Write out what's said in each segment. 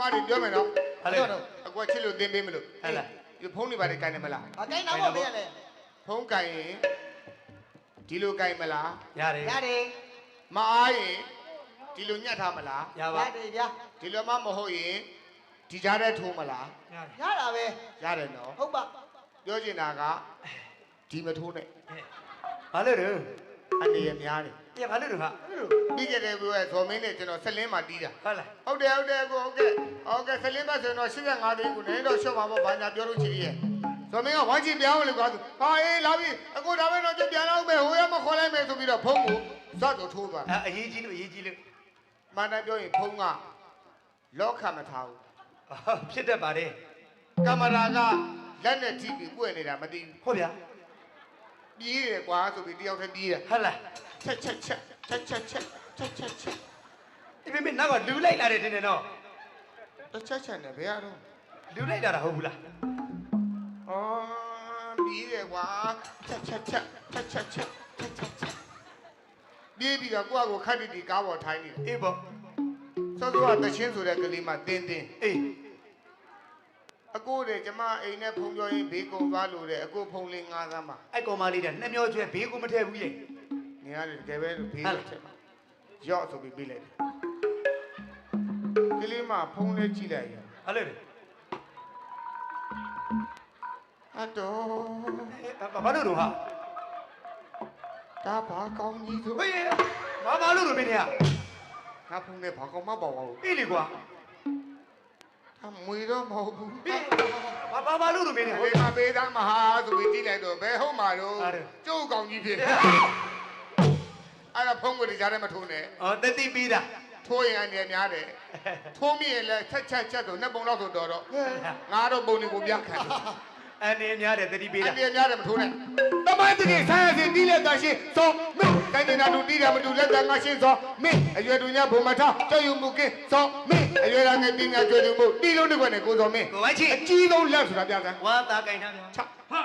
မတွေပြောမယ်နော်ဟာလေအကွာချစ်လို့သင်ပေးမလို့ဟဲ့လားဒီဖုန်းတွေပါလေကိုင်နေမလားအကိုင်းတော့ပေါ့မင်းကလည်းဖုန်းကိုင်ရင်ဒီလိုကိုင်မလားရတယ်ရတယ်မအားရင်ဒီလိုညှက်ထားမလားရရပါတယ်ဗျာဒီလိုမှမဟုတ်ရင်ဒီကြားထဲထိုးမလားရတယ်ရတာပဲရတယ်နော်ဟုတ်ပါပြောချင်တာကဒီမထိုးနဲ့ဘာလို့လဲအနေရများတယ် ပြဘာလို့လဲဟာပြီးခဲ့တဲ့ဘွဲဇော်မင်းနဲ့ကျွန်တော်ဆက်လင်းမှာတီးတာဟုတ်လားဟုတ်တယ်ဟုတ်တယ်ကိုဟုတ်ကဲ့ဟုတ်ကဲ့ဆက်လင်းပါဆိုရင်တော့85သိန်းကိုလည်းတော့ရှော့ပါပေါ့ဘာညာပြောလို့ချင်ရဲ့ဇော်မင်းကဝိုင်းချပြောင်းလေကွာဟာအေးလာပြီအခုဒါပဲတော့ကြပြန်တော့မယ်ဟိုရမခေါ်လိုက်မယ်ဆိုပြီးတော့ဖုန်းကိုဇတ်တော့ထိုးသွားအဲအရေးကြီးလို့အရေးကြီးလို့မှန်တယ်ပြောရင်ဖုန်းကလော့ခတ်မထားဘူးဖြစ်တတ်ပါတယ်ကင်မရာကလက်နဲ့ကြည့်ပြီးပွင့်နေတာမသိဘူးဟုတ်ဗျာ ပြေးတယ်ကွာဆိုပြီးတယောက်တည်းပြေးတယ်ဟုတ်လားချက်ချက်ချက်ချက်ချက်ချက်ချက်ချက်ချက်ဒီမေမေနောက်ကလူလိုက်လာတယ်တင်တယ်နော်တစ်ချက်ချက်နဲ့ဘယ်ရတော့လူလိုက်လာတာဟုတ်ဘူးလားအော်ပြေးတယ်ကွာချက်ချက်ချက်ချက်ချက်ချက်ချက်ချက်ချက်ပြေးပြီးတော့ကိုယ့်အကိုခက်တီတီကားပေါ်ထိုင်းနေတယ်အေးပေါ့စောစောကတချင်းဆိုတဲ့ကလေးမှတင်းတင်းအေး အကိုတဲ့ကျမအိမ်နဲ့ဖုံပြောရင်ဘေးကုံသွားလို့တဲ့အကိုဖုံလေးငါးသမ်းပါအဲ့ကောင်မလေးကနှစ်မျောကျွဲဘေးကိုမထည့်ဘူးရဲ့နေရတယ်တကယ်ပဲလို့ဘေးလို့ချက်ပါရော့ဆိုပြီးပြေးလိုက်တယ်ကလေးမှဖုံလေးကြည့်လိုက်ရင်ဟာလို့လေအတော်ဘာလို့တော့ဟာဒါဘာကောင်းကြီးဆိုဟေးဘာဘာလို့တော့မင်းကငါဖုံနဲ့ဘာကောင်းမပေါ့ဘူးအေးလေကွာအ မွေတော့မဟုတ်ဘူးဘာဘာဘာလို့တော့မင်းကဘေးမှာဘေးသားမဟာဆိုပြီးကြည့်လိုက်တော့ဘယ်ဟုတ်မှာတော့ဟုတ်တယ်ကျုပ်ကောင်းကြီးဖြစ်နေအဲ့ဒါဖုံကိုဒီကြားထဲမထိုးနဲ့အော်တတိပြီးတာထိုးရင်အနေများတယ်ထိုးမိရင်လည်းချက်ချက်ချက်ဆိုနှစ်ပုံလောက်ဆိုတော့တော့ငါတော့ပုံတွေကိုပြခံတယ်အနေများတယ်တတိပေးတာအနေများတယ်မထိုးနဲ့တမိုင်းတကယ်ဆန်းရစီတီးလက်တန်ရှင်းသောမင်း တိုင်းနေတာတူတီးတယ်မတူလက်တန်ငါရှင်းသောမင်းအရွယ်တူညဘုံမထကြောက်ရွံမှုကင်းသောမင်းအရွယ်လာငယ်ပညာကျွယ်သူမှုတီးလုံးတစ်ခွက်နဲ့ကိုစောမင်းကိုဝိုင်းချီအကြီးဆုံးလက်ဆိုတာပြစမ်းဝါသားကင်ထားပြန်ချဟာ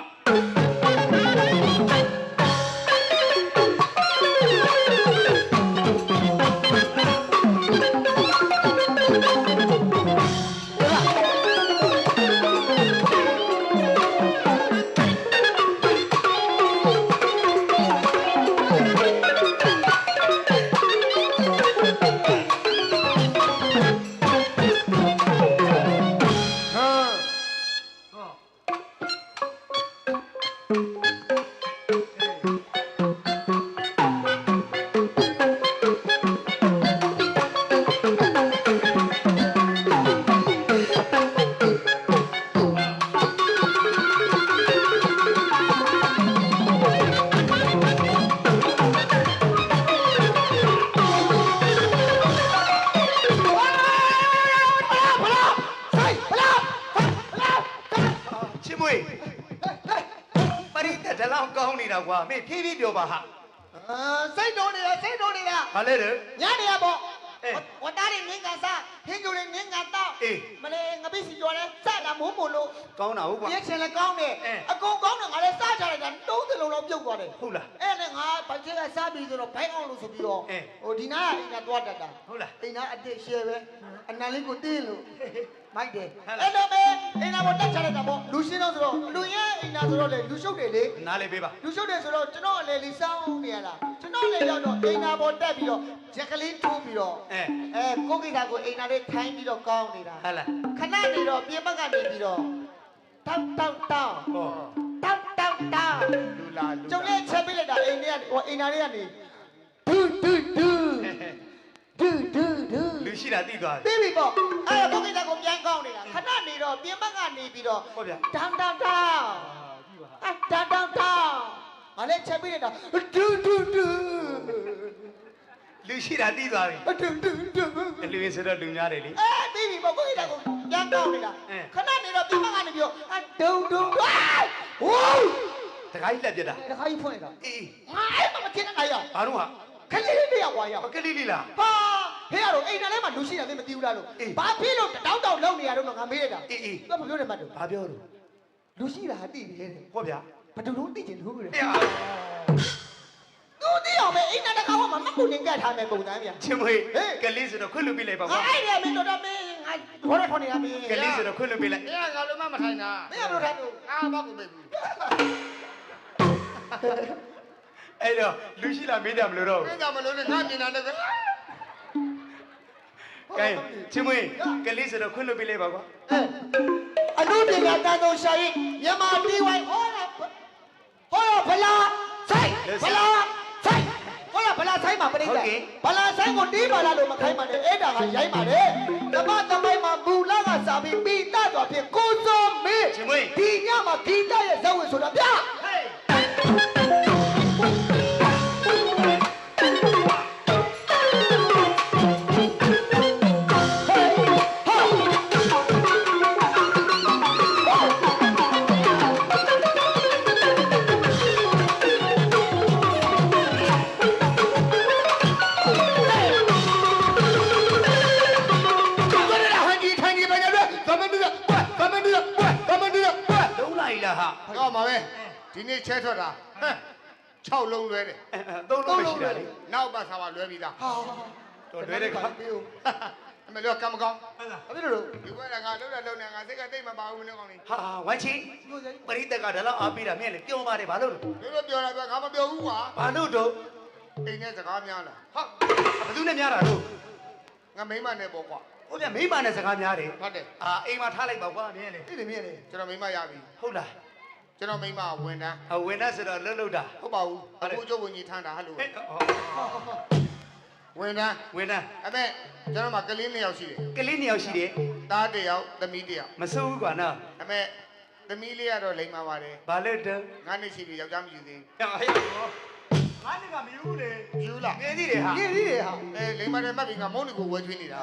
မင်းဖြည်းဖြည်းပြောပါဟာအာစိတ်တော်နေတာစိတ်တော်နေတာဘာလဲလေညနေရပေါ့အေးဝတ်သားတွေငင်းကန်စားဟင်းကျိုးတွေငင်းကန်တော့အေးမလေးငပိစီကျော်လဲစတာမိုးမို့လို့ကောင်းတာဟုတ်ကွာရက်ချင်လဲကောင်းတယ်အေးအကုန်ကောင်းတယ်ငါလဲစားကြလိုက်တာတုံးစလုံးတော့ပြုတ်သွားတယ်ဟုတ်လားအဲ့နဲ့ငါဘိုက်ချက်ကစားပြီးဆိုတော့ဘိုင်းအောင်လို့ဆိုပြီးတော့အေးဟိုဒီနားကအိမ်ကသွားတတ်တာဟုတ်လားအိမ်နာအတစ်ရှယ်ပဲအနံလေးကိုတင်းလို့ မိုက်တယ်ဟုတ်လားအဲ့တော့ပဲအိမ်နာပေါ်တက်ချလိုက်တာပေါ့လူရှင်းတော့ဆိုတော့လူရဲ့အိမ်နာဆိုတော့လေလူရှုပ်တယ်လေနားလေးပေးပါလူရှုပ်တယ်ဆိုတော့ကျွန်တော်အလေလေးစောင်းနေရတာကျွန်တော်လည်းရောက်တော့အိမ်နာပေါ်တက်ပြီးတော့ဂျက်ကလေးထိုးပြီးတော့အဲအဲကိုကိတာကိုအိမ်နာလေးထိုင်းပြီးတော့ကောင်းနေတာဟာလားခဏနေတော့ပြင်ဘက်ကနေပြီးတော့တောက်တောက်တောက်ဟောတောက်တောက်တောက်လူလာလူကျုံလေးချက်ပေးလိုက်တာအိမ်ထဲကနေဟိုအိမ်နာလေးကနေဒူဒူဒူ ဒူဒူဒူလူရှိတာသိသွားပြီပြီးပြီပေါ့အဲ့တော့ကိုကိတာကိုပြန်ကောင်းနေတာခဏနေတော့ပြင်ဘက်ကနေပြီးတော့ဟုတ်ဗျာတောင်းတောင်းတောင်းအာကြည့်ပါအတောင်းတောင်းတောင်းငါလည်းချက်ပေးလိုက်တာဒူဒူဒူလူရှိတာသိသွားပြီဒူဒူဒူလူရင်းဆိုတော့လူများတယ်လေအဲပြီးပြီပေါ့ကိုကိတာကိုပြန်ကောင်းနေတာအဲခဏနေတော့ပြင်ဘက်ကနေပြီးတော့အဒုံဒုံဝိုးဝိုးတခါကြီးလက်ပြတ်တာတခါကြီးဖွင့်တာအေးငါအဲ့မမထင်နဲ့ငါရဘာတော့ဟာခလေးလေးတယောက်ွာရပကလေးလေးလားဟာ ဟဲ့ရတော့အိမ်ထဲထဲမှာလူရှိတာသိမသိဘူးလားလို့အေးဘာဖြစ်လို့တောင်းတောင်းလောက်နေရတော့ငါမေးလိုက်တာအေးအေးသူကမပြောနဲ့မှတ်တော့ဘာပြောလို့လူရှိတာသိတယ်တဲ့ဟောဗျာဘယ်သူလုံးသိချင်လို့တဲ့အေးအာသူသိအောင်ပဲအိမ်ထဲတကားဟောမှာမကူနေကြထားမယ်ပုံစံဗျာချင်းမွေဟေးကလေးဆိုတော့ခွင့်လူပြလိုက်ပါငါကွာအဲ့ဒီမင်းတို့တော့မင်းငါခေါ်ရခေါ်နေရမင်းကလေးဆိုတော့ခွင့်လွှတ်ပေးလိုက်။အေးငါလုံးမမထိုင်တာမင်းရလို့ထားလို့။အာဘောက်ကိုပေးဘူးအဲ့တော့လူရှိလားမေးကြမလို့တော့။မင်းကမလို့နဲ့ငါမြင်တာလည်းပဲ ကဲချင်းမွေးကလေးဆိုတော့ခွင့်လွှတ်ပေးလိုက်ပါကွာအနုပညာတန်တော်ရှာရင်မြန်မာပြည်ဝိုင်းဟောရဟောရဖလားဆိုင်ဖလားဆိုင်ဟောရဖလားဆိုင်မှာပြိတ္တာဖလားဆိုင်ကိုတီးပါလားလို့မခိုင်းပါနဲ့အဲ့ဒါကရိုက်ပါလေဓမ္မသမိုင်းမှာမူလကစာပြီးပိတတ်တော်ဖြင့်ကိုစုံမင်းချင်းမွေးဒီညမှာဂီတရဲ့ဇဝင်ဆိုတာဗျာ။ ကွက်ကငါလှုပ်တယ်လှုပ်နေငါစိတ်ကတိတ်မပါဘူးမင်းကောင်းလေးဟာဝမ်းချီတို့ဆိုင်ပရိသတ်ကဒါလောက်အားပေးတာမြဲလေပြောပါတယ်ဘာလို့လဲတို့တို့ပြောတာကငါမပြောဘူးကွာဘာလို့တော့အိမ်နဲ့စကားများလားဟာဘယ်သူနဲ့များတာတော့ငါမိမနဲ့ပေါ့ကွာဟိုပြမိမနဲ့စကားများတယ်ဟုတ်တယ်အာအိမ်မှာထားလိုက်ပါကွာမြဲလေဒီလိုမြင်နေကျွန်တော်မိမရပြီဟုတ်လားကျွန်တော်မိမဝန်တန်းအဝင်နဲ့ဆိုတော့လှုပ်လှုပ်တာဟုတ်ပါဘူးအခုကျုပ်ဝင်ကြီးထမ်းတာဟဲ့လို့ဟဲ့ဟော ဝန်တန်းဝင်နဲ့အမေကျွန်တော်မှကလေးနှစ်ယောက်ရှိတယ်ကလေးနှစ်ယောက်ရှိတယ်သားတစ်ယောက်သမီးတစ်ယောက်မစိုးဘူးကွာနော်အမေသမီးလေးကတော့လိမ္မာပါတယ်ဘာလို့တော့ငါနှစ်ရှိပြီယောက်ျားမရှိသေးဟဲ့ဟဲ့ငါးနှစ်ကမယူလေဘူးယူလားငယ်သေးတယ်ဟာဒီဒီတွေဟာအဲလိမ္မာတယ်မှတ်ပြီးငါမုန်းတွေကိုဝဲချွေးနေတာ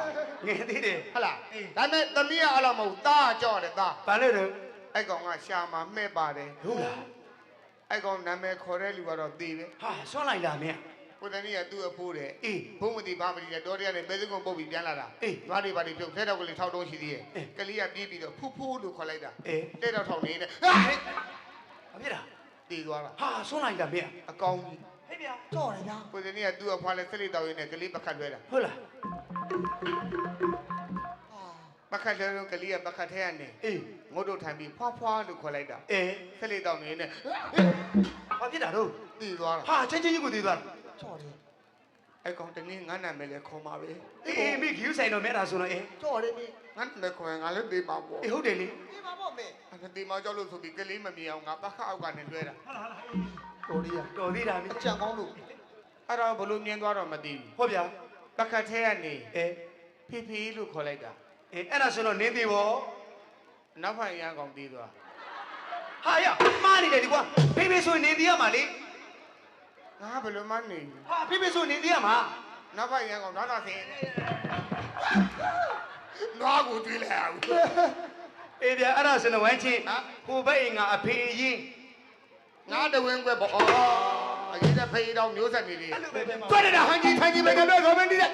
ငယ်သေးတယ်ဟုတ်လားဒါပေမဲ့သမီးကအဲ့လိုမဟုတ်သားကကြောက်ရတယ်သားဘာလို့တော့အဲ့ကောင်ကရှာမှာမှဲ့ပါတယ်ဟုတ်လားအဲ့ကောင်နာမည်ခေါ်တဲ့လူကတော့သေပဲဟာဆွမ်းလိုက်လားမင်း ကိုတန်းကြီးကသူ့အဖိုးတဲ့အေးဘုံမတိဘာမတိနဲ့တော်တရားနဲ့ပဲစကုံပုတ်ပြီးပြန်လာတာအေးသွားတွေပါတွေပြုတ်ထဲတော့ကလေးထောက်တုံးရှိသေးရဲ့အေးကလေးကပြေးပြီးတော့ဖူးဖူးလို့ခေါ်လိုက်တာအေးတဲ့တော့ထောက်နေနဲ့ဘာဖြစ်တာတည်သွားတာဟာဆွမ်းလိုက်တာမင်းအကောင်ကြီးဟဲ့ဗျာကြောက်တယ်ဗျာကိုတန်းကြီးကသူ့အဖွားလဲဆက်လက်တော်ရင်းနဲ့ကလေးပခတ်လွဲတာဟုတ်လားပခတ်လွဲတော့ကလေးကပခတ်ထဲကနေအေးငုတ်တို့ထိုင်ပြီးဖွားဖွားလို့ခေါ်လိုက်တာအေးဆက်လက်တော်နေနဲ့ဘာဖြစ်တာတော့တည်သွားတာဟာချင်းချင်းကြီးကိုသေးသွားတာ ကြောက်တယ်အဲ့ကောင်တနည်းငါနာမည်လဲခေါ်မှာပဲအေးအေးမိဂီယူဆိုင်တော့မဲတာဆိုတော့အေးကြောက်တယ်မင်းငါနာမည်ခေါ်ရင်ငါလည်းသေးပါပေါ့အေးဟုတ်တယ်လေဒီမှာပေါ့မင်းအဲ့ဒါတေမောကြောက်လို့ဆိုပြီးကလေးမမြင်အောင်ငါပခတ်အောက်ကနေလွဲတာတော်ရီးတော်သေးတာမိအကြံကောင်းလို့အဲ့တော့ဘလို့မြင်သွားတော့မသိဘူးဟုတ်ဗျာပခတ်ထဲကနေအေးဖီဖီလို့ခေါ်လိုက်တာအေးအဲ့ဒါဆိုတော့နင်းသေးဘောနောက်ဖိုင်ရန်ကောင်သေးသွားဟာရမားနေတယ်ဒီကွာဖေးဖေးဆိုရင်နင်းသေးရမှာလေ ငါဘယ်လိုမှနေဘူးဟာဖေးဖေးဆိုနင်းသေးရမှာနောက်ဖိုင်ရန်ကောင်နောက်တော့ဆင်းနွားကိုတွေးလိုက်အောင်အေးဗျာအဲ့ဒါဆိုတော့ဝမ်းချင်းဟာဟိုဘက်အိမ်ကအဖေရင်ငါတဝင်းကွက်ပေါ့အော်အရေးတဲ့ဖေးတော်မျိုးဆက်နေလေအဲ့လိုပဲပဲမှာတွက်တယ်ဟန်ကြီးထိုင်ကြီးပဲကတော့ဆိုမင်းဒီတဲ့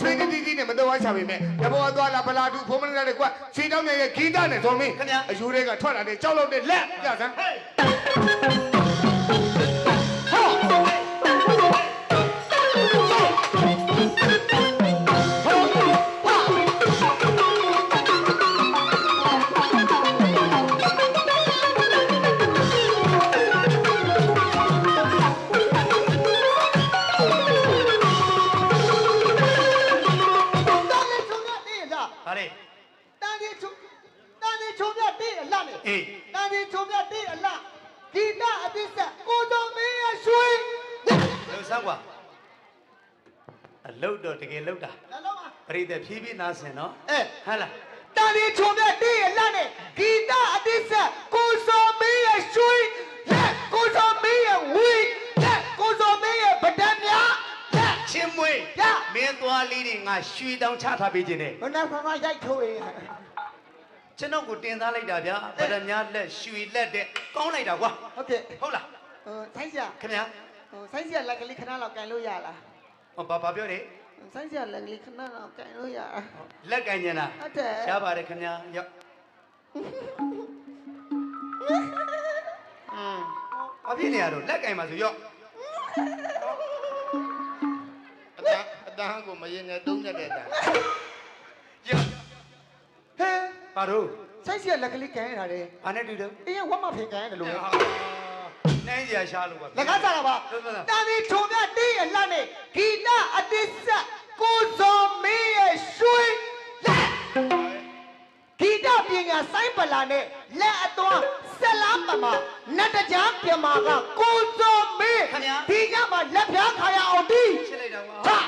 ချွေးတီးတီးနဲ့မတော်ဝါချပေမဲ့တဘောသွားလာဗလာတူဖုံးမနေတဲ့ကွက်ခြေတောင်းရဲ့ဂီတနဲ့ဆိုမင်းအယူတွေကထွက်လာတဲ့ကြောက်လို့တဲ့လက်ပြစမ်း ဆင်နော်အဲဟဟလားတန်လေးချုံရတည့်လားနဲ့ဂီတအပစ္စကိုတော်မင်းရဲ့ရွှေလက်ကိုတော်မင်းရဲ့ဝီလက်ကိုတော်မင်းရဲ့ဗဒံများလက်ချင်းမွေးရမင်းသွားလေးတွေငါရွှေတောင်ချထားပေးခြင်းနဲ့ဘယ်နဲ့ဖမရိုက်ထိုးရင်ကျွန်တော်ကိုတင်သားလိုက်တာဗျာဗဒများလက်ရွှေလက်တဲ့ကောင်းလိုက်တာကွာဟုတ်ကဲ့ဟုတ်လားဟိုဆိုင်းစရာခင်ဗျာဟိုဆိုင်းစရာလက်ကလေးခဏလောက်ကန်လို့ရလားဟောဘာဘာပြောတယ် ဆိုင်းစရာလက်ကလေးခဏလောက်ကန်လို့ရလားလက်ကင်ညင်လားဟုတ်တယ်ရှားပါတယ်ခင်ဗျာရောက်อืมဘာဖြစ်နေရတော့လက်ကင်ပါဆိုရောက်အတန်းအတန်းကိုမရင်နဲ့တုံးရက်တဲ့အတန်းရောက်ပါတော့ဆိုင်စီကလက်ကလေးကန်ရတာလေဘာနဲ့တူတော့အေးဝတ်မဖင်ကန်ရတယ်လို့လေ နိုင်ကြရှာလို့ပါလက်ကားစားတာပါဟုတ်ပါလားတာမီထုံပြတေးအလှနဲ့ဂီတအတိဆက်ကိုဇော်မင်းရဲ့ရွှေလက်ဂီတပညာစိုင်းပလာနဲ့လက်အသွမ်းဆက်လားပမာနတ်တကြားပြမာကကိုဇော်မင်းဒီညမှာလက်ပြားခါရအောင်တီးရှင်းလိုက်တာပါ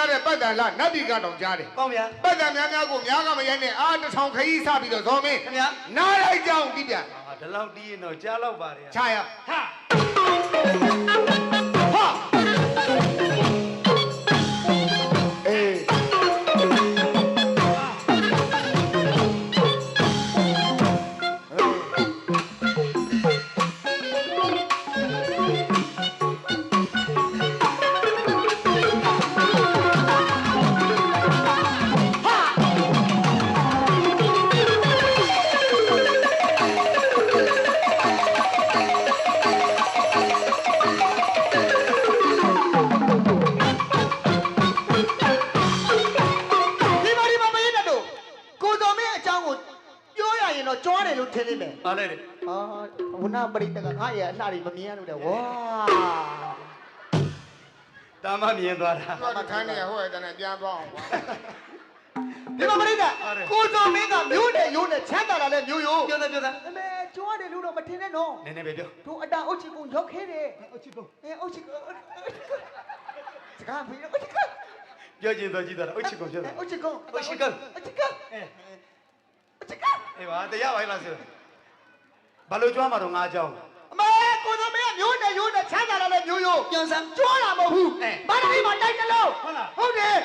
ဝိုင်းဒီကစားတဲ့ပတ်တန်လားနတ်ပြည်ကတော့ကြားတယ်ကောင်းဗျာပတ်တန်များများကိုများကမရိုက်နဲ့အားတစ်ထောင်ခရီးစပြီးတော့ဇော်မင်းခင်ဗျာနားလိုက်ကြောင်းပြီးပြန်အာဒီလောက်တီးရင်တော့ကြားလောက်ပါတယ်ချရဟာဟာ တယ်လို့ထင်နေမယ်ပါလေတယ်အာဝနာပရိတကငါရဲ့အလှတွေမမြင်ရလို့တဲ့ဝါတာမမြင်သွားတာသူကခန်းနေရဟိုရဲ့တန်းနဲ့ပြန်သွားအောင်ကွာဒီမပရိတကိုတော်မင်းကမျိုးနဲ့ရိုးနဲ့ချမ်းသာလာတဲ့မျိုးရိုးပြောသားပြောသားအမေကြွားတယ်လို့တော့မထင်နဲ့နော်နည်းနည်းပဲပြောတို့အတာအုတ်ချီကုန်းရောက်ခဲတယ်အုတ်ချီကုန်းအဲအုတ်ချီကုန်းစကားဖေးအုတ်ချီကုန်းပြောချင်းတော့ကြည့်တာအုတ်ချစ်ကိုပြောတာအုတ်ချီကုန်းအုတ်ချီကုန်းအုတ်ချီကုန်းအဲအုတ်ချီကုန်းအေးပါတရားပါလားဆို ဘာလို့ကြွားမှာတော့ငါအကြောင်းအမေကိုတော်မင်းကမျိုးနဲ့ရိုးနဲ့ချမ်းသာလာတဲ့မျိုးရိုးပြန်စမ်းကြွားတာမဟုတ်ဘူးအဲဘာသာရေးမှာတိုက်တယ်လို့ဟုတ်လားဟုတ်တယ်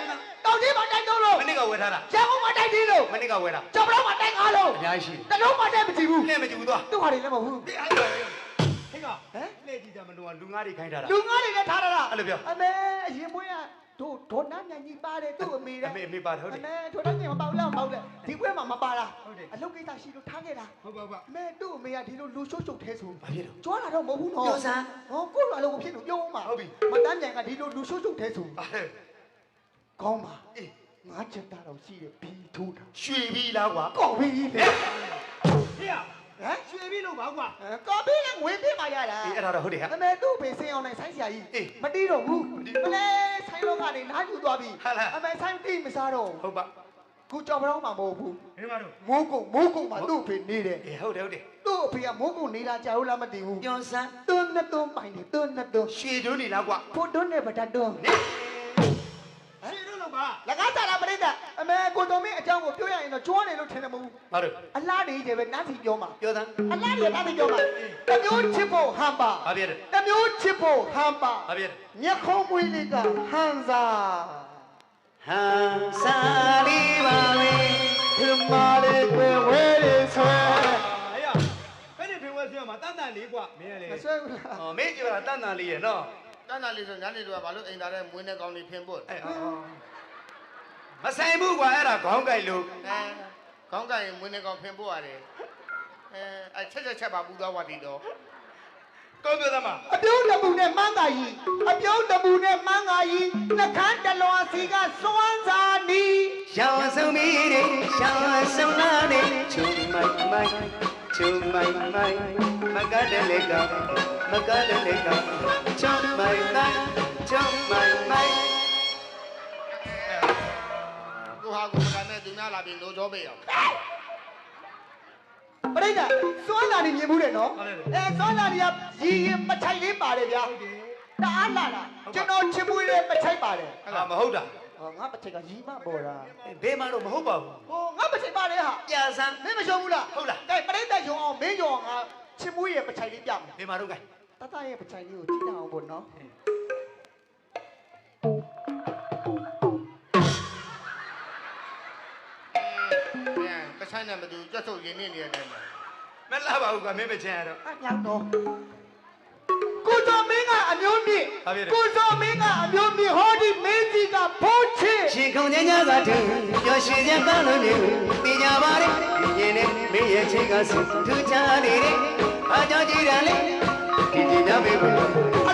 တောင်ကြီးမှာတိုက်တော့လို့မနေ့ကဝယ်ထားတာရန်ကုန်မှာတိုက်သေးလို့မနေ့ကဝယ်တာကျော်ပလောက်မှာတိုက်ကားလို့အများကြီးရှိတလုံးမှာတိုက်မကြည့်ဘူးတယ်နဲ့မကြည့်ဘူးသွားသူ့ဟာတွေလည်းမဟုတ်ဘူးဟဲ့ကဟမ်လှည့်ကြည့်ကြမလို့လူငါးတွေခိုင်းထားတာလူငါးတွေလည်းထားရတာအဲ့လိုပြောအမေအရင်မွေးက တို့ဒေါ်နန်းမြန်ကြီးပါတယ်သူ့အမေတဲ့အမေအမေပါဟုတ်တယ်အမေဒေါ်နန်းမြန်မပေါ့လားမပေါ့လေဒီပွဲမှာမပါလားဟုတ်တယ်အလုပ်ကိစ္စရှိလို့ထားခဲ့တာဟုတ်ပါပါအမေသူ့အမေကဒီလိုလူရှုပ်ရှုပ်သေးဆိုဘာဖြစ်လို့ကြွားတာတော့မဟုတ်ဘူးနော်ပြောစမ်းဟောကိုယ်လိုအလုပ်ကိုဖြစ်လို့ပြောမှာဟုတ်ပြီမတန်းမြန်ကဒီလိုလူရှုပ်ရှုပ်သေးဆိုအဲ့ကောင်းပါအေးငါချက်တာတော့ရှိတယ်ဘီထိုးတာရွှေပြီလားကွာကော်ပြီလေဟေ့ဟမ်ရွှေပြီလို့ပါကွာအဲကော်ပြီလည်းငွေပေးပါရတာအေးအဲ့ဒါတော့ဟုတ်တယ်ဟာအမေတို့ဖေးစင်းအောင်နိုင်ဆိုင်းဆရာကြီးအေးမတီးတော့ဘူးမတီးမလဲ ဆိုင်းတော့ကနေနားယူသွားပြီဟာလား အမေဆိုင်းတီးမစားတော့ဟုတ်ပါခုကြော်ပရောင်းမှာမဟုတ်ဘူးဘယ်မှာတော့မိုးကုတ်မိုးကုတ်မှာသူ့အဖေနေတယ်အေးဟုတ်တယ်ဟုတ်တယ်သူ့အဖေကမိုးကုတ်နေတာကြာလို့လားမသိဘူးပြောစမ်းတွန်းနဲ့တွန်းပိုင်တယ်တွန်းနဲ့တွန်းရွှေတွန်းနေလားကွာဖို့တွန်းနဲ့ဗတာတွန်းရွှေ ကိုတော်မင်းအကြောင်းကိုပြောရရင်တော့ကျွမ်းတယ်လို့ထင်တယ်မဟုတ်ဘူးဟုတ်တယ်အလားတွေကြီးပဲနတ်စီပြောမှာပြောသမ်းအလားတွေနတ်စီပြောမှာတမျိုးချစ်ဖို့ဟန်ပါဟုတ်ပြီတမျိုးချစ်ဖို့ဟန်ပါဟုတ်ပြီမျက်ခုံးမွေးလေးကဟန်စာဟန်စာလေးပါလေဒီမာလေးကွယ်ဝဲလေးဆွဲပြောမှာတန်တန်လေးกว่าမင်းကလေမဆွဲဘူးလားအော်မင်းပြောတာတန်တန်လေးရယ်နော်တန်တန်လေးဆိုညနေတော့ဘာလို့အိမ်သားတဲ့မွေးနဲ့ကောင်းနေဖင်ပို့အဲ မဆိုင်ဘူးကွာအဲ့ဒါခေါင်းကြိုက်လို့အဲခေါင်းကန်ရင်မွေးနဲ့ကောင်းဖင်ဖို့ရတယ်အဲအဲချက်ချက်ချက်ပါပူသွားဝတီတော့ကောင်းပြောသမားအပြုံးတပူနဲ့မန်းကာကြီးအပြုံးတပူနဲ့မန်းကာကြီးနှခမ်းတလွာစီကစွမ်းစာနီးရှောင်းဆုံးမီးတွေရှောင်းဆုံးလာနေချုံမိုက်မိုက်ချုံမိုက်မိုက်မကတဲ့လေကမကတဲ့လေကချုံမိုက်မိုက်ချုံမိုက်မိုက် ဟာကိုမကန်နဲ့သူများလာပြီးလိုချောပေးအောင်ပရိသတ်စွမ်းစာနီးမြင်မှုတယ်နော်အဲစွမ်းစာနီးကရည်ရင်မထိုက်လေးပါတယ်ဗျာတအားလာတာကျွန်တော်ချစ်မွေးတဲ့မထိုက်ပါတယ်ဟာမဟုတ်တာဟောငါမထိုက်ကရီမပေါ်တာဘယ်မှတော့မဟုတ်ပါဘူးဟိုငါမထိုက်ပါလေဟာကြာစမ်းမင်းမရှုံဘူးလားဟုတ်လားကဲပရိသတ်ယုံအောင်မင်းယုံအောင်ငါချစ်မွေးရဲ့ပချိုင်လေးပြမယ်ဘယ်မှာတော့ကဲတတရဲ့ပချိုင်လေးကိုကြည့်ရအောင်ပေါ့နော် ပြန်တခြားနဲ့မတူကြွတ်ဆုပ်ရင်းနေနေတဲ့အတိုင်းပဲမလာပါဘူးကွာမင်းမချင်ရတော့အဲ့လောက်တော့ကိုစောမင်းကအမျိုးမြင့်ဘာဖြစ်လဲကိုစောမင်းကအမျိုးမြင့်ဟောဒီမင်းကြီးကဘိုးချစ်ရှင်ခုံညညာသာတူပျော်ရွှင်ကြကောင်းလို့မျိုးတင်ကြပါလေမြင်နေမင်းရဲ့ချိန်ကစထူးခြားနေတယ်အားကြောင့်ကြည်ရန်လေဒီဒီများပဲဘူး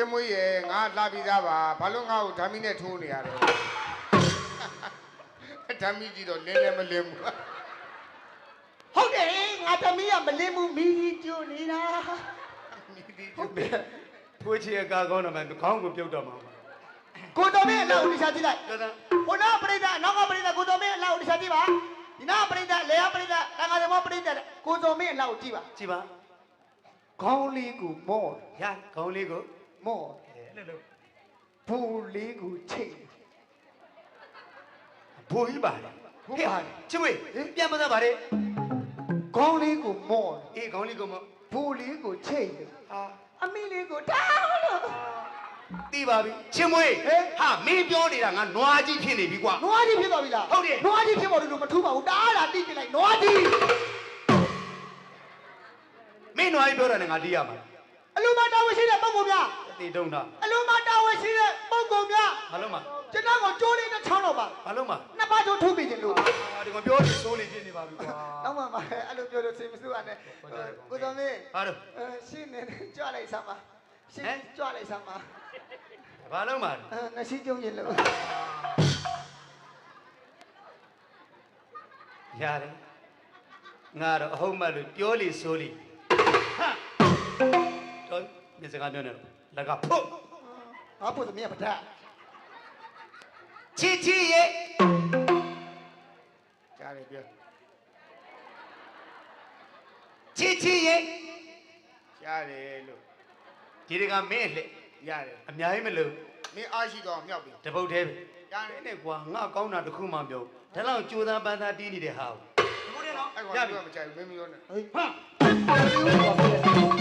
ချစ်မွေးရဲ့ငါလာပြီးသားပါဘာလို့ငါ့ကိုဓာမီနဲ့ထိုးနေရတော့ဓာမီကြီးတော့လင်းလည်းမလင်းဘူးဟုတ်တယ်ငါသမီးကမလင်းဘူးမိကြီးကျွနေတာမိဒီဟုတ်ပြီထိုးချီအကာကောင်းတော့မှခေါင်းကိုပြုတ်တော့မှာပါကိုတော်မင်းအလောက်ဦးရှာကြည့်လိုက်ပြောသားဟိုနာပရိသတ်နောက်ကပရိသတ်ကိုတော်မင်းအလောက်ဦးရှာကြည့်ပါဒီနာပရိသတ်လေယာပရိသတ်တန်ခါသဘောပရိသတ်ကိုတော်မင်းအလောက်ကြည့်ပါကြည်ပါခေါင်းလေးကိုမော့ရခေါင်းလေးကို မော့အဲ့လိုလို့ဘူလေးကိုချိတ်ဘူကြီးပါလေဘူပါလေချစ်ဝေးပြန်မသားပါလေခေါင်းလေးကိုမော့အေးခေါင်းလေးကိုမဘူလေးကိုချိတ်အာအမီလေးကိုတောင်းလို့တီးပါပြီချစ်မွေးဟဲ့ဟာမင်းပြောနေတာငါနွားကြီးဖြစ်နေပြီကွာနွားကြီးဖြစ်သွားပြီလားဟုတ်တယ်နွားကြီးဖြစ်ပေါ်လို့မထူးပါဘူးတားတာတိပြလိုက်နွားကြီးမင်းနွားကြီးပြောတာနဲ့ငါတီးရမှာအလိုမတာဝန်ရှိတဲ့ပုံကောင်များ တီးတုံးတာအလိုမတာဝန်ရှိတဲ့ပုံကောင်များဘာလို့မကျွန်တော်ကိုကြိုးလေးနဲ့ချောင်းတော့ပါဘာလို့မနှစ်ပါးကြိုးထုတ်ပြီးခြင်းလို့အာဒီကပြောနေစိုးနေဖြစ်နေပါပြီကွာတော့မှပါအဲ့လိုပြောလို့စိတ်မဆိုးရနဲ့ကိုတော်မင်းဟာတော့အဲရှင်းနေကြွလိုက်စမ်းပါရှင်းဟမ်ကြွလိုက်စမ်းပါဘာလို့မအဲငရှိကျုံရင်လို့ရတယ်ငါတော့အဟုတ်မှတ်လို့ပြောလေစိုးလေဟာတော့ဒီစကားပြောနေတော့ လက်ကဖုတ်ငါဖို့သမီးကပဒတ်ချီချီရဲ့ကြားတယ်ပြောချီချီရဲ့ကြားတယ်လို့ဒီတကမင်းလက်ရတယ်အများကြီးမလို့မင်းအားရှိတော့မြောက်ပြီတပုတ်သေးပဲရတယ်နဲ့ကွာငါကောင်းတာတစ်ခုမှပြောဒါလောက်ကြိုးသားပန်းသားတီးနေတဲ့ဟာကိုဟုတ်တယ်နော်အဲ့ရကောင်ပြီကမကြိုက်ဘူးမင်းမပြောနဲ့ဟေးဟာကြိုက်ဟေးတော့မ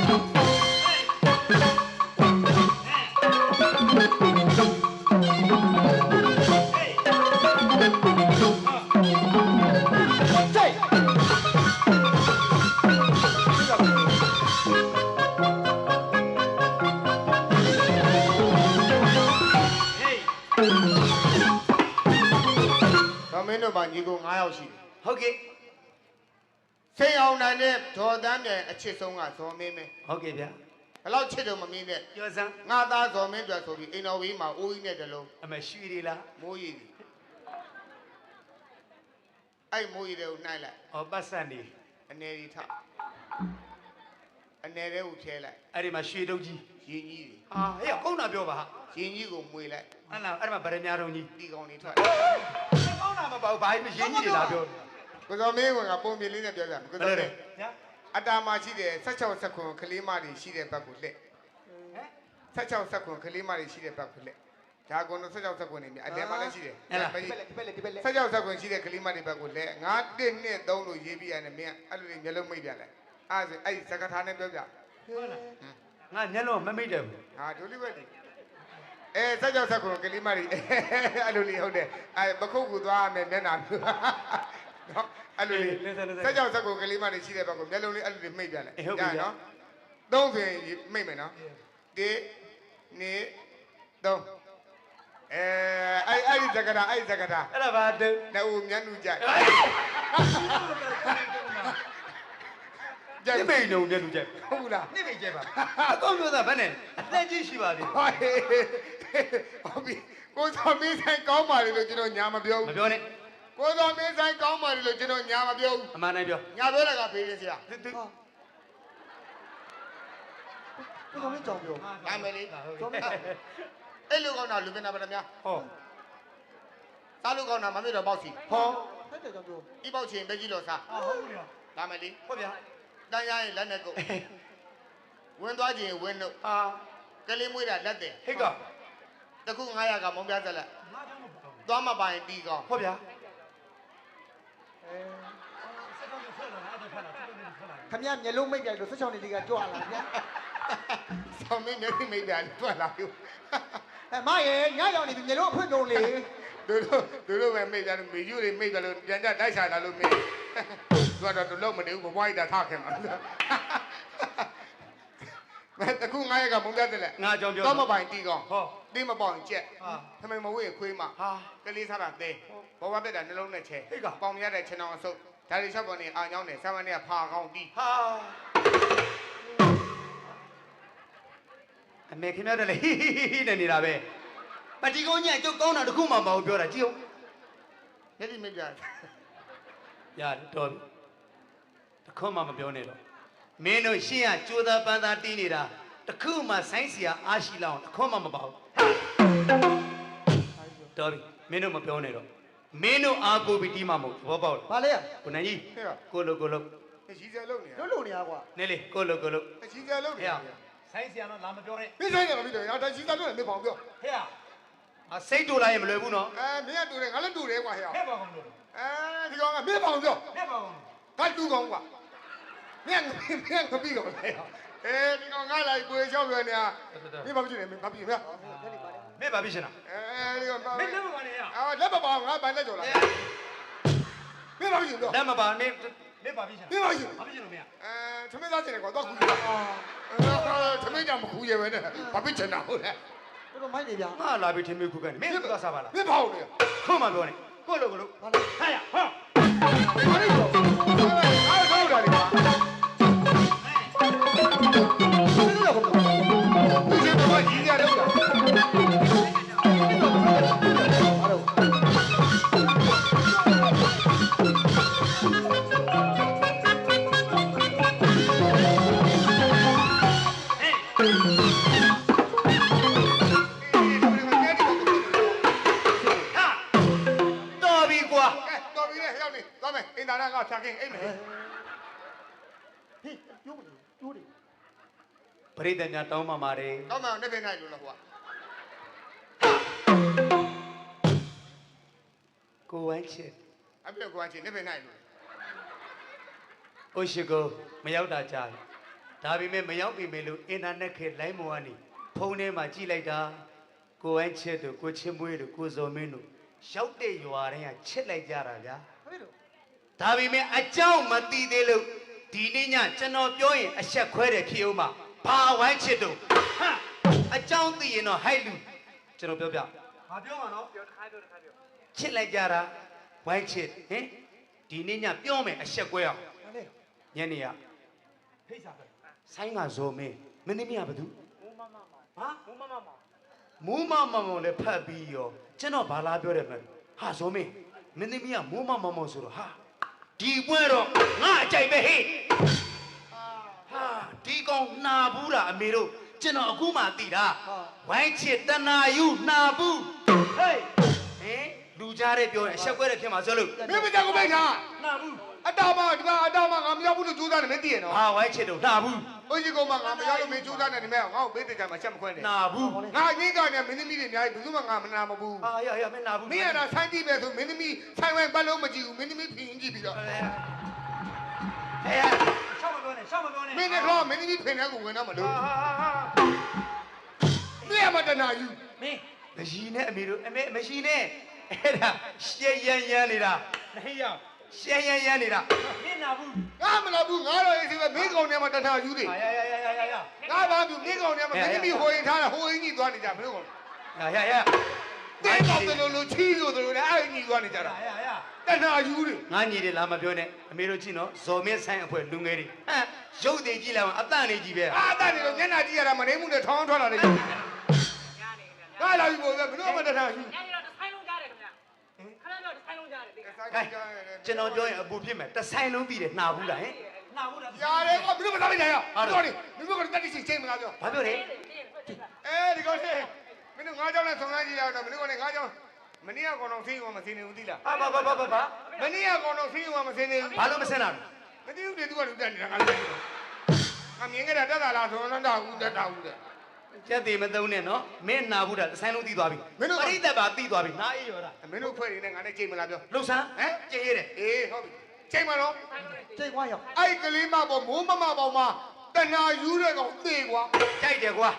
ဟုတ်ကဲ့ စိတ်အောင်နိုင်တဲ့ဒေါ်တန်းပြန်အချစ်ဆုံးကဇော်မင်းပဲ ဟုတ်ကဲ့ဗျာ ဘယ် လောက်ချစ်တော့မမင်းနဲ့ပြောစမ်းငါသားဇော်မင်းအတွက်ဆိုပြီးအိမ်တော်ဝေးမှာအိုးကြီးနဲ့တလုံးအမရွှေတွေလားမိုးရည်ကြီးအဲ့မိုးရည်တွေကိုနှိုက်လိုက်ဩပတ်စံနေအနေဒီထအနေတွေကိုဖြဲလိုက်အဲ့ဒီမှာရွှေတုပ်ကြီးရင်ကြီးတွေဟာဟေးကောင်းတာပြောပါဟာရင်ကြီးကိုမွေလိုက်အဲ့လားအဲ့ဒီမှာဗရမ ्या တော်ကြီးတီကောင်တွေထွက်ကောင်းတာမပေါ့ဘာကြီးမရင်းကြီးတွေလားပြောကိုဇော်မင်းကပုံမြင်လေးနဲ့ပြောကြမယ်ကိုဘယ်ဇော်လိုမလဲင်းညာ အတားမှာရှိတယ်16စက္ကွန်ကလေးမတွေရှိတဲ့ဘက်ကိုလက်ဟမ်16စက္ကွန်ကလေးမတွေရှိတဲ့ဘက်ကိုလက်ဒါကွန်16စက္ကွန်နေမြအလဲမှာလည်းရှိတယ်ဒီပက်လက်ဒီပက်လက်ဒီပက်လက်16စက္ကွန်ရှိတဲ့ကလေးမတွေဘက်ကိုလက်ငါ1 2 3လို့ရေးပြရတယ်မင်းအဲ့လိုမျိုးလုံးမိတ်ပြလိုက်အဲ့ဒါအဲ့စကထာနဲ့ပြောပြငါညက်လုံးမမိတ်တယ်ဘူးဟာဒိုလီဝက်ဒီအဲစကြောက်ဆက်ကွန်ကလေးမတွေအဲ့လိုလေးဟုတ်တယ်အဲပခုတ်ကူသွားရမယ်မျက်နှာမျိုးနော် အဲ့လိုလေးစကြောက်ဆက်ကွန်ကလေးမတွေရှိတဲ့ဘက်ကိုမျက်လုံးလေးအဲ့လိုလေးမိတ်ပြလိုက်နော်သုံးဆိုရင်မိတ်မယ်နော်1 2 3အဲအဲ့အဲ့ဒီစကထာအဲ့ဒီစကထာအဲ့ဒါဘာတုံးနဲ့ဦးမျက်နှူကြိုက်ကြိုက်နိမိတ်ုံတဲ့လူကြိုက်ဟုတ်လားနိမိတ်ကြိုက်ပါအကောင်းပြောတာဗနဲ့အသက်ကြီးရှိပါသေးဟောဟေးဟုတ်ပြီကိုစောမင်းဆိုင်ကောင်းပါလေလို့ကျွန်တော်ညာမပြောမဘူးပြောနဲ့ ကိုစောမင်းဆိုင်ကောင်းပါလေလို့ကျွန်တော်ညာမပြောဘူးအမှန်တိုင်းပြောညာပြောတာကဖေးရစရာသူသူကိုတော်မင်းကြောင်ပြောဒါမယ်လေတော်မင်းအဲ့လိုကောင်းတာလူပင်နာပါလားများဟောစားလို့ကောင်းတာမမေ့တော့ပေါ့စီဟောဟဲ့ကြောင်ပြောဤပေါ့ချင်းပဲကြီးလို့စားဟုတ်ပြီဒါမယ်လေဟုတ်ဗျာတန်းရရင်လက်နဲ့ကုတ်ဝင်သွားခြင်းဝင်းတို့ဟာကလေးမွေးတာလက်တယ်ဟိတ်ကတခု900ကမောင်ပြသက်လက်သွားမပိုင်တီကောင်းဟုတ်ဗျာ ခမရမျက်လုံးမိတ်ပြိုင်လို့16နှစ်လေးကကြွလာဗျာဆောင်းမင်းမျက်စိမိတ်ပြန်ထွက်လာပြီအဲမရေညရောက်နေပြီမျက်လုံးအဖွင့်ကုန်လေတို့တို့တို့တို့ပဲမိတ်ပြန်မေယူတွေမိတ်တယ်လို့ပြန်ကြတိုက်ချတာလို့မေးသူကတော့တို့လုံးမနေဘူးဘဘွားကြီးတာထားခင်မှာမဲ တခု900ကမောင်ပြသက်လက်ငါကြောင့်ပြောသွားမပိုင်တီကောင်းဟောတင်းမပေါင်ကြက်ဟာထမင်မဝေးခွေးမဟာကလေးစားတာတဲဘောဘပြက်တာနှလုံးနဲ့ချဲဟိတ်ကပေါင်ရတဲ့ခြေနှောင်အဆုပ်ဒါရီချက်ပေါ်နေအာညောင်းနေဆမ်းမနေကဖာကောင်းတီးဟာအမေခင်ဗျားတယ်လေဟိဟိဟိဟိနဲ့နေတာပဲပတိကုန်းညကျုပ်ကောင်းတာတခုမှမဟုတ်ပြောတာကြည့်ဦးမျက်စိမိတ်ပြရတယ်တော်ပြီတခုမှမပြောနဲ့တော့ မင်းတို့ရှင်းရကြိုးသားပန်းသားတီးနေတာတခုမှဆိုင်းစရာအားရှိလောက်အောင်တခုမှမပေါ့တော်ပြီမင်းတို့မပြောနဲ့တော့မင်းတို့အားကိုပြီးတီးမှမဟုတ်သဘောပေါက်လားဘာလဲရကိုနိုင်ကြီးကိုလိုကိုလိုရီစဲလုံးနေလွတ်လို့နေရကွာနဲလေကိုလိုကိုလိုရီစဲလုံးနေဆိုင်းစီကတော့လာမပြောနဲ့မင်းဆိုင်နေပြီတော့ရာတရီစဲလုံးနေမပေါင်ပြောဟဲ့အစိတ်တူလာရင်မလွယ်ဘူးနော်အဲမင်းကတူတယ်ငါလည်းတူတယ်ကွာဟဲ့ဟဲ့ပါကောင်လို့အဲဒီကောင်ကမင်းပေါင်ပြောဟဲ့ပါကောင်ငါတူကောင်ကွာ မင်းမင်းကပြီးကောင်လေအဲဒီကောင်ငါလိုက်ကိုချောက်ပြောနေတာမင်းဘာဖြစ်နေမင်းဘာဖြစ်နေမမင်းဘာဖြစ်ရှင်လားအဲဒီကောင်မင်းလည်းမပါနဲ့ရအာလက်မပါငါဗန်လက်ကြော်လာမင်းဘာဖြစ်နေတော့လက်မပါနဲ့မင်းပါပြီရှင်မင်းဘာဖြစ်ဘာဖြစ်လို့မရအဲသမင်းသားကျင်တယ်ကွာတော့ခုလာသမင်းကြမခုရဲပဲနဲ့ဘာဖြစ်ချင်တာဟုတ်လဲတော်တော်မိုက်နေဗျာငါလာပြီးထင်းမေးခုကနေမင်းသွားစားပါလားမင်းဖောက်နေခုမှပြောနေကိုလိုကိုလိုဘာလဲဟဲ့ရဟော ပရိသတ်များတောင်းပန်ပါတယ်။တောင်းပန်နေပြန်နိုင်လို့လားကွာ။ကိုဝမ်းချစ်အပြည့်ကိုဝမ်းချစ်နေပြန်နိုင်လို့။အိုရှိကိုမရောက်တာကြာပြီ။ဒါပေမဲ့မရောက်ပြီမေလို့အင်တာနက်ခေလိုင်းမော်ကနေဖုန်းထဲမှာကြည့်လိုက်တာကိုဝမ်းချစ်တို့ကိုချစ်မွေးတို့ကိုဇော်မင်းတို့ရောက်တဲ့ရွာတိုင်းကချစ်လိုက်ကြတာဗျာ။ဟုတ်ပြီလို့။ဒါပေမဲ့အကြောင်းမသိသေးလို့ဒီနေ့ညကျွန်တော်ပြောရင်အဆက်ခွဲတယ်ဖြစ်ဦးမှာ။ ဘာဝိုင်းချစ်တို့ဟမ်အကြောင်းသိရင်တော့ဟိုက်လူကျွန်တော်ပြောပြမပြောမှာနော်ပြောတစ်ခါပြောတစ်ခါပြောချစ်လိုက်ကြတာဝိုင်းချစ်ဟင်ဒီနေ့ညပြောမယ်အဆက်ကွဲအောင်ဟုတ်လေညနေရဖိတ်စာပဲဆိုင်ကဇော်မင်းမင်းသမီးကဘာသူမူးမမမဟာမူးမမမမူးမမမလည်းဖတ်ပြီးရောကျွန်တော်ဘာလာပြောတယ်မလဲဟာဇော်မင်းမင်းသမီးကမူးမမမဆိုတော့ဟာဒီပွဲတော့ငါအကြိုက်ပဲဟေး ဟာဒီကောင်နှာဘူးလားအမေတို့ကျွန်တော်အခုမှသိတာဝိုင်းချစ်တနာယူနှာဘူးဟေးဟင်လူကြားတဲ့ပြောရင်အဆက်ခွဲတဲ့ဖြစ်မှာဆိုလို့မင်းမကြကိုပိတ်ထားနာဘူးအတောင်မဒီကအတောင်မငါမရောက်ဘူးလို့ကြိုးစားနေမသိရနော်ဟာဝိုင်းချစ်တို့နှာဘူးဘုန်းကြီးကောင်မငါမရောက်လို့မင်းကြိုးစားနေတယ်မဲငါ့ကိုပေးတဲ့ကြမှာချက်မခွဲနဲ့နှာဘူးငါအင်းကနေမင်းသမီးတွေအများကြီးဘယ်သူမှငါမနာမဘူးဟာရရမင်းနှာဘူးမင်းရတာဆိုင်းကြည့်ပဲဆိုမင်းသမီးဆိုင်ဝိုင်းပတ်လုံးမကြည့်ဘူးမင်းသမီးဖင်ကြည့်ပြီးတော့ဟဲ့ ရှောက်မပြောနဲ့ရှောက်မပြောနဲ့မင်းနဲ့တော့မင်းသမီးဖင်တဲ့ကိုဝင်တော့မလို့ဟာဟာဟာမင်းရမတနာယူမင်းမရှိနဲ့အမေတို့အမေမရှိနဲ့အဲ့ဒါရှက်ရန်ရန်နေတာဟေးရရှက်ရန်ရန်နေတာမင်းနာဘူးငါမလာဘူးငါတော့အေးစီပဲမင်းကောင်ထဲမှာတနာယူတယ်ဟာရရရရရရငါဘာဘူးမင်းကောင်ထဲမှာမင်းသမီးဟိုရင်ထားတာဟိုရင်ကြီးသွားနေကြမင်းကောင်ရရရတင်းကောင်တယ်လို့လို့ချီးလို့တယ်လို့လည်းအဲ့ဒီကြီးသွားနေကြတာဟာရရ တနာယူတယ်ငါညီတယ်လာမပြောနဲ့အမေတို့ကြည့်နော်ဇော်မင်းဆိုင်အဖွဲလူငယ်တွေဟမ်ရုပ်တွေကြည့်လိုက်အောင်အတန့်နေကြည့်ပဲအာတန်နေလို့မျက်နှာကြည့်ရတာမနေမှုနဲ့ထောင်းထွက်လာတယ်ငါလာပြီဘို့ဘယ်တော့မှတနာယူညနေတော့တစ်ဆိုင်လုံးကြားတယ်ခင်ဗျာခဏတော့တစ်ဆိုင်လုံးကြားတယ်သိလားဟဲ့ကျွန်တော်ပြောရင်အပူဖြစ်မယ်တစ်ဆိုင်လုံးပြီးတယ်နှာဘူးလားဟင်နာဘူးလားရတယ်ကွာဘယ်လိုမသားမနိုင်ရတော်တယ်မင်းတို့ကတတိရှိချင်းမလားပြောဘာပြောလဲအဲဒီကောင်လေးမင်းတို့ငါးကြောင်းနဲ့ဆုံစမ်းကြည့်ရတော့မင်းတို့ကလည်းငါးကြောင်း မနေ့ကကောင်တော့ဆင်းရောမဆင်းနေဘူးသိလားဘာဘာဘာဘာဘာမနေ့ကကောင်တော့ဆင်းရောမဆင်းနေဘူးဘာလို့မဆင်းတာလဲမမသိဘူးလေသူကလူတက်နေတာငါလည်းငါမြင်ခဲ့တာတက်တာလားဆိုတော့တော့ဦးတက်တာဦးတဲ့ကြက်သေးမသုံးနဲ့နော်မင်းနာဘူးတာတစ်ဆိုင်လုံးတီးသွားပြီပရိသတ်ပါတီးသွားပြီနာအေးရောတာမင်းတို့ဖွဲ့နေနဲ့ငါနဲ့ချိန်မလားပြောလှုပ်ဆန်းဟမ်ကြည်ရတယ်အေးဟုတ်ပြီချိန်မလို့စိတ်ကွာရောက်အဲ့ကလေးမပေါ်မိုးမမပေါ်မှာတဏှာယူတဲ့ကောင်သေကွာကြိုက်တယ်ကွာ